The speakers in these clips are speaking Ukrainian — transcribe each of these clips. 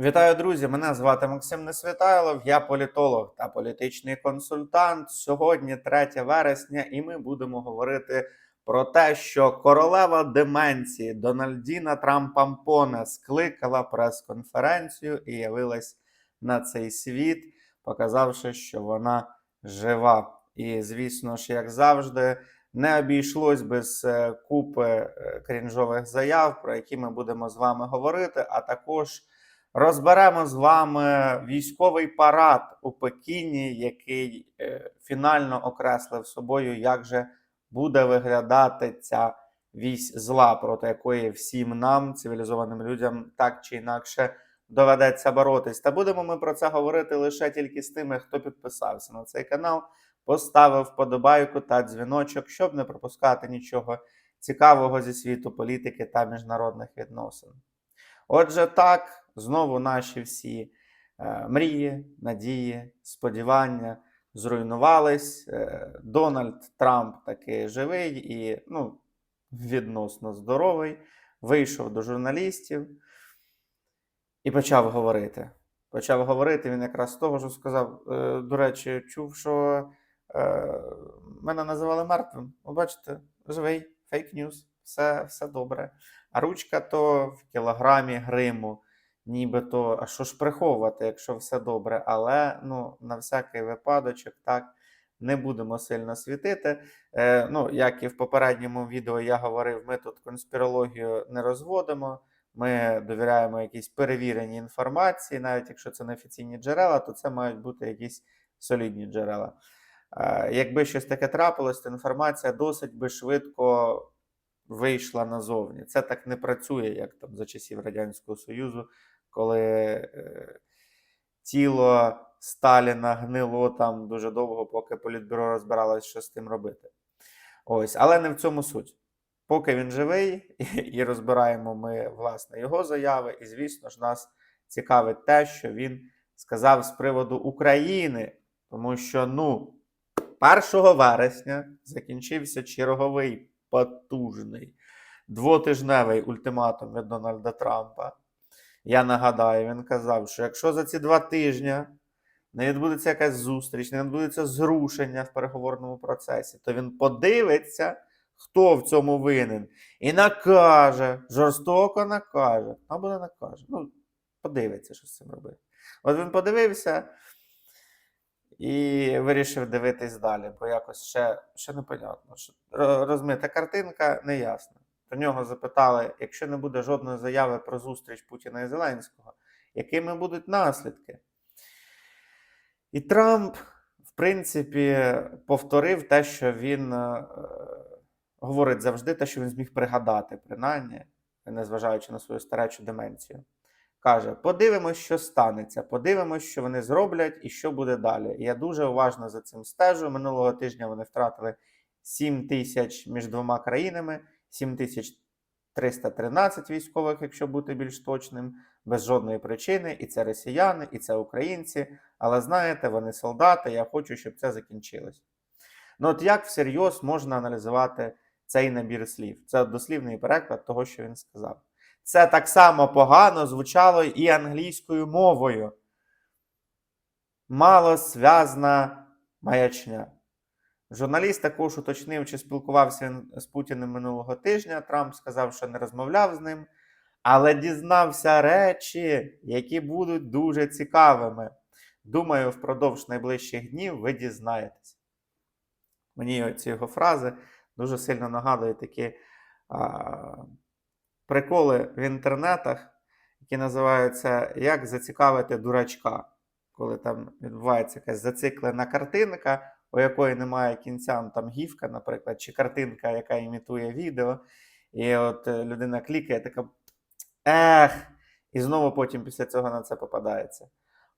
Вітаю, друзі! Мене звати Максим Несвітайлов, я політолог та політичний консультант. Сьогодні 3 вересня, і ми будемо говорити про те, що королева деменції Дональдіна Трампампоне скликала прес-конференцію і явилась на цей світ, показавши, що вона жива. І, звісно ж, як завжди, не обійшлось без е, купи е, крінжових заяв, про які ми будемо з вами говорити, а також. Розберемо з вами військовий парад у Пекіні, який е, фінально окреслив собою, як же буде виглядати ця вісь зла, проти якої всім нам, цивілізованим людям, так чи інакше доведеться боротись. Та будемо ми про це говорити лише тільки з тими, хто підписався на цей канал, поставив вподобайку та дзвіночок, щоб не пропускати нічого цікавого зі світу політики та міжнародних відносин. Отже, так, знову наші всі е, мрії, надії, сподівання зруйнувались. Е, Дональд Трамп таки живий і ну, відносно здоровий. Вийшов до журналістів і почав говорити. Почав говорити він якраз з того, що сказав. Е, до речі, чув, що мене називали мертвим. Ви бачите, живий, фейк ньюс, все, все добре. А ручка то в кілограмі гриму, нібито, а що ж приховувати, якщо все добре. Але ну, на всякий випадочок, так, не будемо сильно світити. Е, ну, Як і в попередньому відео я говорив, ми тут конспірологію не розводимо. Ми довіряємо якійсь перевіреній інформації, навіть якщо це не офіційні джерела, то це мають бути якісь солідні джерела. Е, Якби щось таке трапилось, то інформація досить би швидко вийшла назовні. Це так не працює, як там за часів Радянського Союзу, коли е, тіло Сталіна гнило там дуже довго, поки політбюро розбиралось, що з тим робити. Ось, але не в цьому суть. Поки він живий, і, розбираємо ми власне його заяви, і, звісно ж, нас цікавить те, що він сказав з приводу України, тому що, ну, 1 вересня закінчився черговий потужний двотижневий ультиматум від Дональда Трампа. Я нагадаю, він казав, що якщо за ці два тижні не відбудеться якась зустріч, не відбудеться зрушення в переговорному процесі, то він подивиться, хто в цьому винен, і накаже, жорстоко накаже. Або не накаже. Ну, подивиться, що з цим робити. От він подивився і вирішив дивитись далі, бо якось ще, ще непонятно. Розмита картинка неясна. Про нього запитали, якщо не буде жодної заяви про зустріч Путіна і Зеленського, якими будуть наслідки? І Трамп, в принципі, повторив те, що він е, говорить завжди, те, що він зміг пригадати, принаймні, незважаючи на свою старечу деменцію. Каже: подивимось, що станеться, подивимось, що вони зроблять і що буде далі. Я дуже уважно за цим стежу. Минулого тижня вони втратили 7 тисяч між двома країнами, 7313 військових, якщо бути більш точним, без жодної причини. І це росіяни, і це українці. Але знаєте, вони солдати. Я хочу, щоб це закінчилось. Ну, от як всерйоз можна аналізувати цей набір слів? Це дослівний переклад того, що він сказав. Це так само погано звучало і англійською мовою. Малосвязна маячня. Журналіст також уточнив, чи спілкувався з Путіним минулого тижня. Трамп сказав, що не розмовляв з ним, але дізнався речі, які будуть дуже цікавими. Думаю, впродовж найближчих днів ви дізнаєтесь. Мені ці його фрази дуже сильно нагадують такі а, приколи в інтернетах, які називаються Як зацікавити дурачка, коли там відбувається якась зациклена картинка, у якої немає кінця, ну, там гівка, наприклад, чи картинка, яка імітує відео. І от е, людина клікає, така ех, і знову потім після цього на це попадається.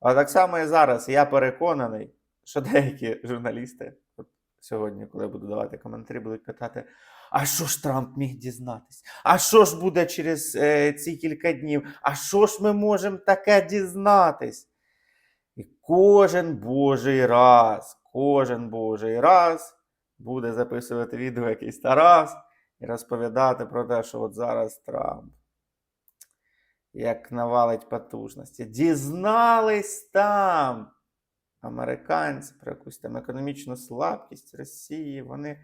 А так само і зараз я переконаний, що деякі журналісти от сьогодні, коли буду давати коментарі, будуть питати: а що ж Трамп міг дізнатись? А що ж буде через е, ці кілька днів? А що ж ми можемо таке дізнатись? І кожен божий раз, кожен божий раз буде записувати відео якийсь Тарас і розповідати про те, що от зараз Трамп як навалить потужності. Дізнались там американці про якусь там економічну слабкість Росії. Вони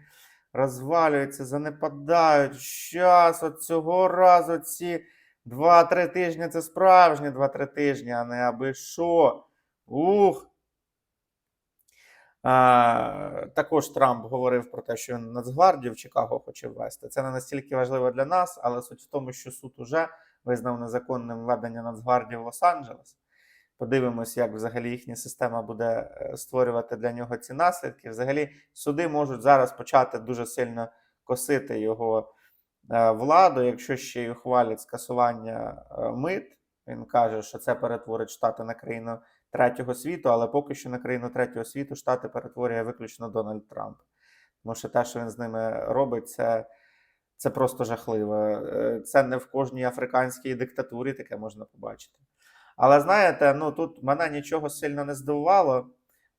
розвалюються, занепадають. Щас, от цього разу ці 2-3 тижні це справжні 2-3 тижні, а не аби що. Ух! Також Трамп говорив про те, що він Нацгвардію в Чикаго хоче ввести. Це не настільки важливо для нас, але суть в тому, що суд уже визнав незаконним введення Нацгвардії в Лос-Анджелес. Подивимось, як взагалі їхня система буде е, створювати для нього ці наслідки. Взагалі, суди можуть зараз почати дуже сильно косити його е, владу, якщо ще й ухвалять скасування е, мит. Він каже, що це перетворить Штати на країну третього світу, але поки що на країну третього світу Штати перетворює виключно Дональд Трамп. Тому що те, що він з ними робить, це, це просто жахливо. Е, Це не в кожній африканській диктатурі таке можна побачити. Але знаєте, ну тут мене нічого сильно не здивувало,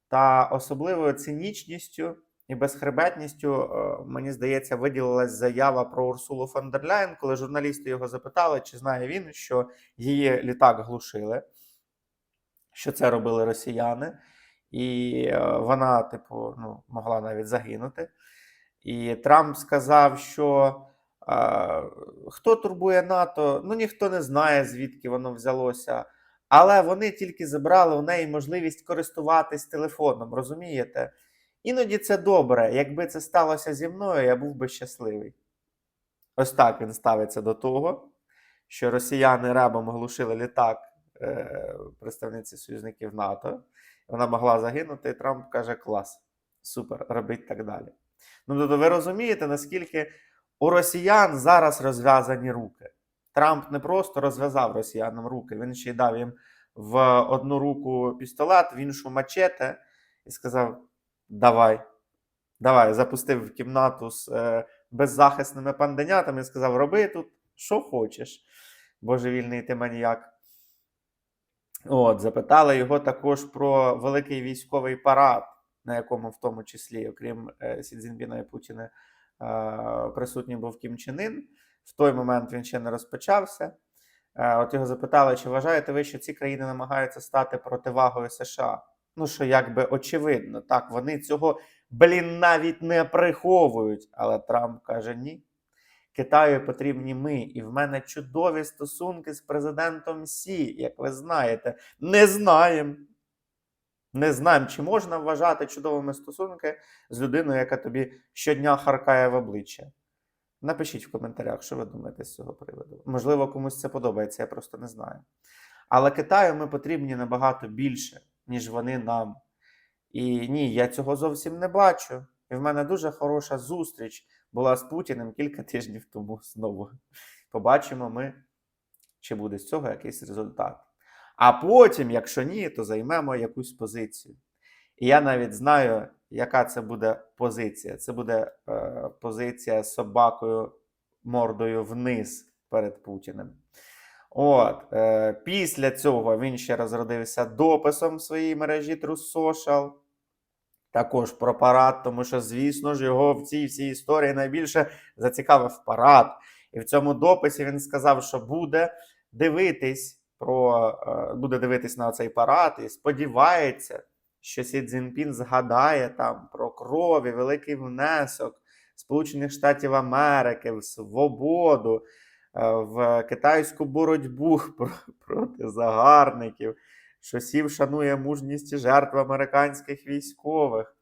та особливою цинічністю і безхребетністю, е, мені здається, виділилась заява про Урсулу фон дер Ляєн, коли журналісти його запитали, чи знає він, що її літак глушили, що це робили росіяни, і е, вона, типу, ну, могла навіть загинути. І Трамп сказав, що е, хто турбує НАТО, ну ніхто не знає, звідки воно взялося. Але вони тільки забрали у неї можливість користуватись телефоном, розумієте? Іноді це добре. Якби це сталося зі мною, я був би щасливий. Ось так він ставиться до того, що росіяни рабом глушили літак представниці союзників НАТО. Вона могла загинути, і Трамп каже: клас, супер, робіть так далі. Ну, тобто, ви розумієте, наскільки у росіян зараз розв'язані руки. Трамп не просто розв'язав росіянам руки, він ще й дав їм в одну руку пістолет, в іншу мачете, і сказав: Давай, давай, запустив в кімнату з е, беззахисними панденятами і сказав: Роби тут, що хочеш, божевільний ти маніяк. От, запитали його також про великий військовий парад, на якому в тому числі, окрім е, Сі Цзіньпіна і Путіна, е, присутній був Кім Чен Ін. В той момент він ще не розпочався. Е, От його запитали, чи вважаєте ви, що ці країни намагаються стати противагою США? Ну, що якби очевидно, так, вони цього, блін, навіть не приховують. Але Трамп каже: ні. Китаю потрібні ми, і в мене чудові стосунки з президентом Сі, як ви знаєте. Не знаємо. Не знаємо, чи можна вважати чудовими стосунки з людиною, яка тобі щодня харкає в обличчя. Напишіть в коментарях, що ви думаєте з цього приводу. Можливо, комусь це подобається, я просто не знаю. Але Китаю ми потрібні набагато більше, ніж вони нам. І ні, я цього зовсім не бачу. І в мене дуже хороша зустріч була з Путіним кілька тижнів тому знову. Побачимо ми, чи буде з цього якийсь результат. А потім, якщо ні, то займемо якусь позицію. І я навіть знаю, яка це буде позиція. Це буде е, позиція з собакою мордою вниз перед Путіним. От, е, Після цього він ще розродився дописом в своїй мережі True Social. Також про парад, тому що, звісно ж, його в цій всій історії найбільше зацікавив парад. І в цьому дописі він сказав, що буде дивитись про е, буде дивитись на цей парад і сподівається, що Сі Цзіньпін згадає там про кров і великий внесок Сполучених Штатів Америки в свободу, е, в китайську боротьбу проти загарбників, що Сі вшанує мужність і жертв американських військових.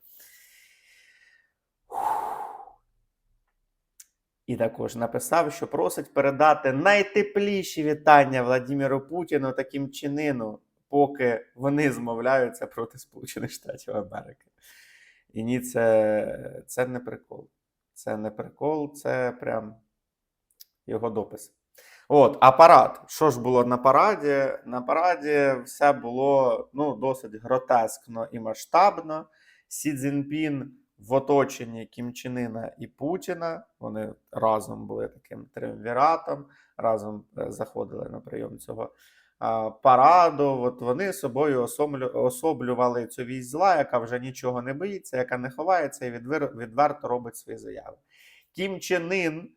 І також написав, що просить передати найтепліші вітання Владимиру Путіну та Кім Чен Іну, поки вони змовляються проти Сполучених Штатів Америки. І ні, це, це не прикол. Це не прикол, це прям його допис. От, а парад. Що ж було на параді? На параді все було ну, досить гротескно і масштабно. Сі Цзіньпін в оточенні Кім Чен Іна і Путіна. Вони разом були таким триумвіратом, разом е, заходили на прийом цього а, параду. От вони собою особлю, особлювали цю вість зла, яка вже нічого не боїться, яка не ховається і відвер, відверто робить свої заяви. Кім Чен Ін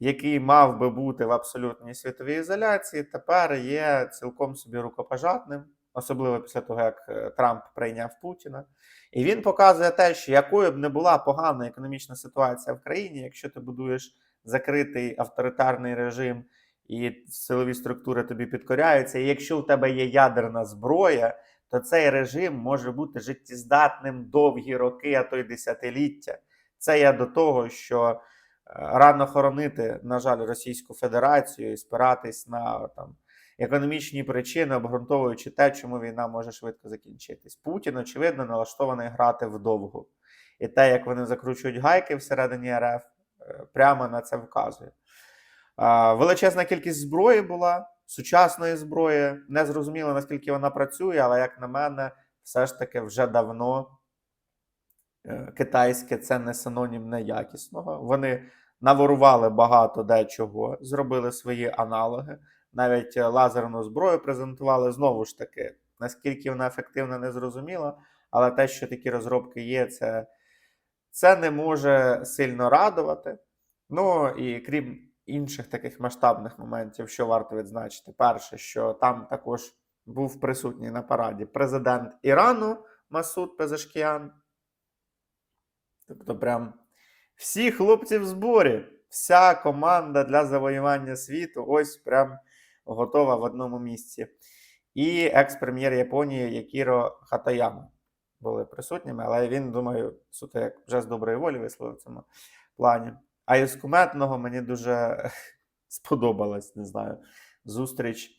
який мав би бути в абсолютній світовій ізоляції, тепер є цілком собі рукопожатним, особливо після того, як е, Трамп прийняв Путіна. І він показує те, що якою б не була погана економічна ситуація в країні, якщо ти будуєш закритий авторитарний режим і силові структури тобі підкоряються, і якщо у тебе є ядерна зброя, то цей режим може бути життєздатним довгі роки, а то й десятиліття. Це я до того, що рано хоронити, на жаль, Російську Федерацію і спиратись на там економічні причини, обґрунтовуючи те, чому війна може швидко закінчитись. Путін, очевидно, налаштований грати вдовго. І те, як вони закручують гайки всередині РФ, е, прямо на це вказує. Величезна кількість зброї була, сучасної зброї. Не зрозуміло, наскільки вона працює, але, як на мене, все ж таки вже давно китайське це не синонім неякісного. Вони наворували багато дечого, зробили свої аналоги. Навіть е, лазерну зброю презентували знову ж таки. Наскільки вона ефективна, не зрозуміло, але те, що такі розробки є, це, це не може сильно радувати. Ну і крім інших таких масштабних моментів, що варто відзначити, перше, що там також був присутній на параді президент Ірану Масуд Пезешкіян. Тобто, прям всі хлопці в зборі, вся команда для завоювання світу, ось прям готова в одному місці. І екс-прем'єр Японії Якіро Хатаяма були присутніми, але він, думаю, суто як вже з доброї волі висловив в цьому плані. А із куметного мені дуже сподобалась, не знаю, зустріч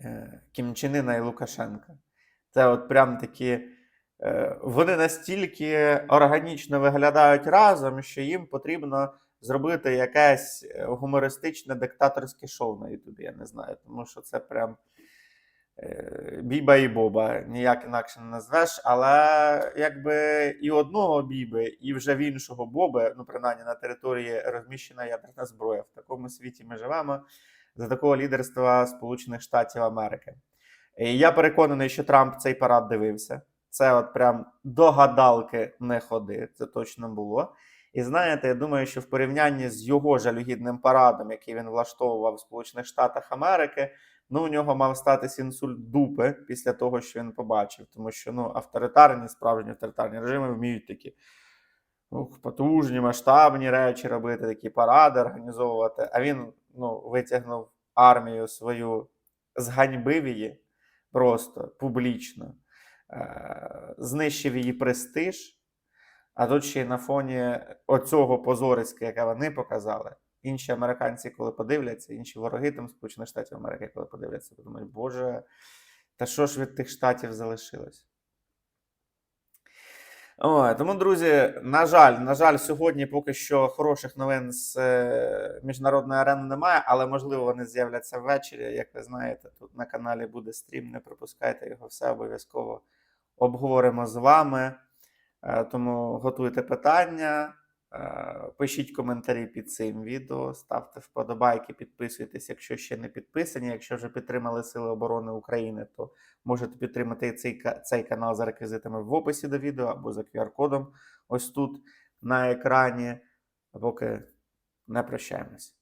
е, Кім Чен Ына і Лукашенка. Це от прям такі. Е, Вони настільки органічно виглядають разом, що їм потрібно зробити якесь е, гумористичне диктаторське шоу на Ютубі. Я не знаю, тому що це прям е, Біба і Боба, ніяк інакше не назвеш. Але якби і одного Біби, і вже в іншого Боби, ну принаймні на території розміщена ядерна зброя. В такому світі ми живемо за такого лідерства Сполучених Штатів Америки. І я переконаний, що Трамп цей парад дивився. Це от прям до гадалки не ходи, це точно було. І знаєте, я думаю, що в порівнянні з його жалюгідним парадом, який він влаштовував в Сполучених Штатах Америки, ну у нього мав статись інсульт дупи після того, що він побачив. Тому що ну, авторитарні, справжні авторитарні режими вміють такі ух, потужні, масштабні речі робити, такі паради організовувати. А він ну, витягнув армію свою, зганьбив її просто публічно, знищив її престиж. А тут ще й на фоні оцього позориська, яке вони показали, інші американці, коли подивляться, інші вороги там Сполучених Штатів Америки, коли подивляться, подумають, Боже, та що ж від тих штатів залишилось? О, тому, друзі, на жаль, на жаль, сьогодні поки що хороших новин з е, міжнародної арени немає, але можливо вони з'являться ввечері. Як ви знаєте, тут на каналі буде стрім, не пропускайте його, все обов'язково обговоримо з вами. Е, Тому готуйте питання, е, пишіть коментарі під цим відео, ставте вподобайки, підписуйтесь, якщо ще не підписані. Якщо вже підтримали Сили оборони України, то можете підтримати цей, цей канал за реквізитами в описі до відео або за QR-кодом ось тут на екрані. Поки не прощаємось.